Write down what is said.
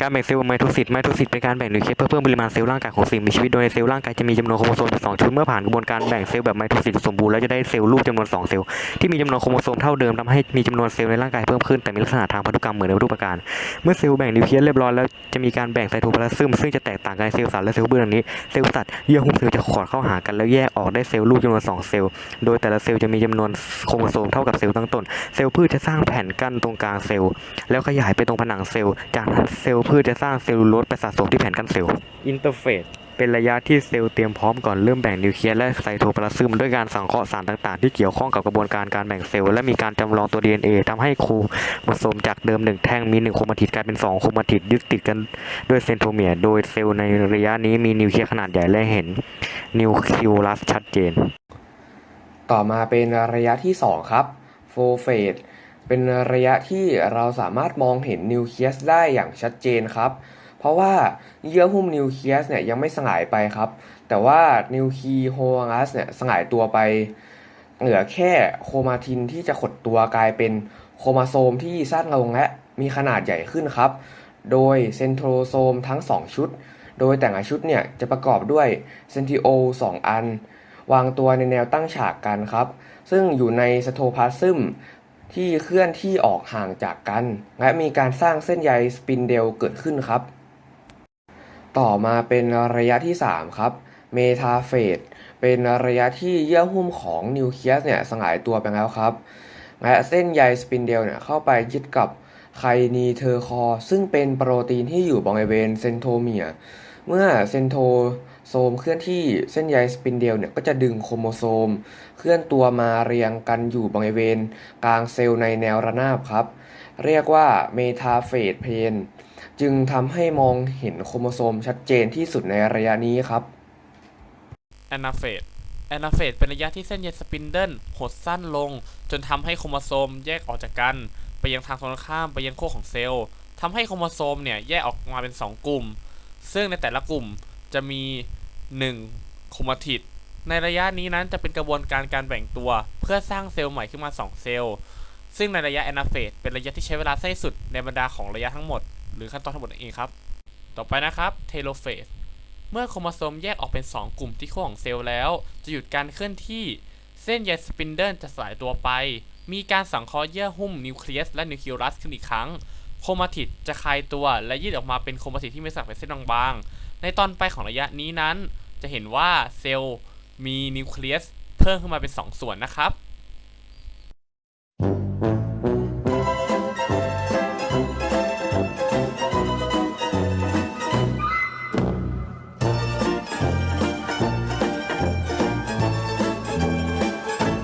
การแบ่งเซลล์ไมโทซิสไมโทซิสเป็นการแบ่งนิวเคลียสเพื่อเพิ่มปริมาณเซลล์ร่างกายของสิ่งมีชีวิตโดยในเซลล์ร่างกายจะมีจำนวนโครโมโซมสองชุดเมื่อผ่านกระบวนการแบ่งเซลล์แบบไมโทซิสสมบูรณ์แล้วจะได้เซลล์ลูกจำนวนสองเซลล์ที่มีจำนวนโครโมโซมเท่าเดิมทำให้มีจำนวนเซลล์ในร่างกายเพิ่มขึ้นแต่มีลักษณะทางพันธุกรรมเหมือนในรูปการ เมื่อเซลล์แบ่งนิวเคลียสเรียบร้อยแล้วจะมีการแบ่งไซโทพลาซึมซึ่งจะแตกต่างกันเซลล์สัตว์และเซลล์พืชดังนี้เซลล์สัตว์เยื่อหุ้มเซลล์จะขอดเข้าหากันแล้วแยกออกได้เซลล์ลูกจำนวนสองเซลล์โดยแต่ละเซลล์จะมีจำนวนโครโมโซมเท่ากับเซลล์ตั้งต้นเซลล์พืชจะสร้างแผ่นกั้นตรงกลางเซลล์แล้วขยายไปตรงผนังเซลล์จากนั้นเซลล์พืชจะสร้างเซลลูโลสไปสะสมที่แผ่นกั้นเซลล์อินเตอร์เฟสเป็นระยะที่เซลล์เตรียมพร้อมก่อนเริ่มแบ่งนิวเคลียสและไซโทพลาซึมด้วยการสังเคราะห์สารต่างๆ ที่เกี่ยวข้องกับกระบวนการการแบ่งเซลล์และมีการจำลองตัว DNA ทำให้โครโมโซมจากเดิมหนึ่งแท่งมีหนึ่งโครมาติดกลายเป็นสองโครมาติดยึดติดกันด้วยเซนโทเมียร์โดยเซลล์ในระยะนี้มีนิวเคลียสขนาดใหญ่และเห็นนิวคลิวลัสชัดเจน ต่อมาเป็นระยะที่ 2 ครับโฟเฟส เป็นระยะที่เราสามารถมองเห็นนิวเคลียสได้อย่างชัดเจนครับ เพราะว่าเยื่อหุ้มนิวเคลียสเนี่ยยังไม่สลายไปครับ แต่ว่านิวคลีโฮงัสเนี่ยสลายตัวไป เหลือแค่โครมาทินที่จะขดตัวกลายเป็นโครโมโซมที่สั้นลงและมีขนาดใหญ่ขึ้นครับ โดยเซนโทรโซมทั้ง 2 ชุด โดยแต่ละชุดเนี่ยจะประกอบด้วยเซนติโอ 2 อัน วางตัวในแนวตั้งฉากกันครับ ซึ่งอยู่ในสโตพาซึม ที่เคลื่อนที่ออกห่างจากกัน และมีการสร้างเส้นใยสปินเดลเกิดขึ้นครับ ต่อมาเป็นระยะที่ 3 ครับเมทาเฟสเป็นระยะที่เยื่อหุ้มของนิวเคลียสเนี่ยสลายตัวไปแล้วครับ และเส้นใยสปินเดลเนี่ยเข้าไปยึดกับไคนีเทอร์คอ ซึ่งเป็นโปรตีนที่อยู่บริเวณเซนโทเมีย เมื่อเซนโท โซมเคลื่อนที่เส้นใยสปินเดลเนี่ยก็จะดึงโครโมโซม เคลื่อนตัวมาเรียงกันอยู่บริเวณ กลางเซลล์ในแนวระนาบครับ เรียกว่าเมทาเฟสเพนจึงทำให้มองเห็นโครโมโซมชัดเจนที่สุดในระยะนี้ครับแอนาเฟสแอนาเฟสเป็นระยะที่เส้นใยสปินเดิลหดสั้นลง จนทำให้โครโมโซมแยกออกจากกัน ไปยังทางตรงข้ามไปยังขั้วของเซลล์ทำให้โครโมโซมเนี่ยแยกออกมาเป็น 2 กลุ่ม ซึ่งในแต่ละกลุ่มจะมี 1 โครมาติดในระยะนี้นั้นจะเป็นกระบวนการการแบ่งตัว เพื่อสร้างเซลล์ใหม่ขึ้นมา 2 เซลล์ ซึ่งในระยะแอนาเฟสเป็นระยะที่ใช้เวลาสั้นสุดในบรรดาของระยะทั้งหมด หรือขั้นตอนทั้งหมดนั่นเองครับ ต่อไปนะครับเทโลเฟสเมื่อโครโมโซมแยกออกเป็น 2 กลุ่มที่ขั้วของเซลล์แล้ว จะหยุดการเคลื่อนที่เส้นใยสปินเดิลจะสลายตัวไป มีการสังเคราะห์เยื่อหุ้มนิวเคลียสและนิวคลีรัสขึ้นอีกครั้ง โครมาติดจะคลายตัวและยืดออกมาเป็นโครมาติดที่ไม่สักเป็นเส้นบางๆ ในตอนปลายของระยะนี้นั้น จะเห็นว่าเซลล์มีนิวเคลียสเพิ่มขึ้นมาเป็น 2 ส่วนนะครับ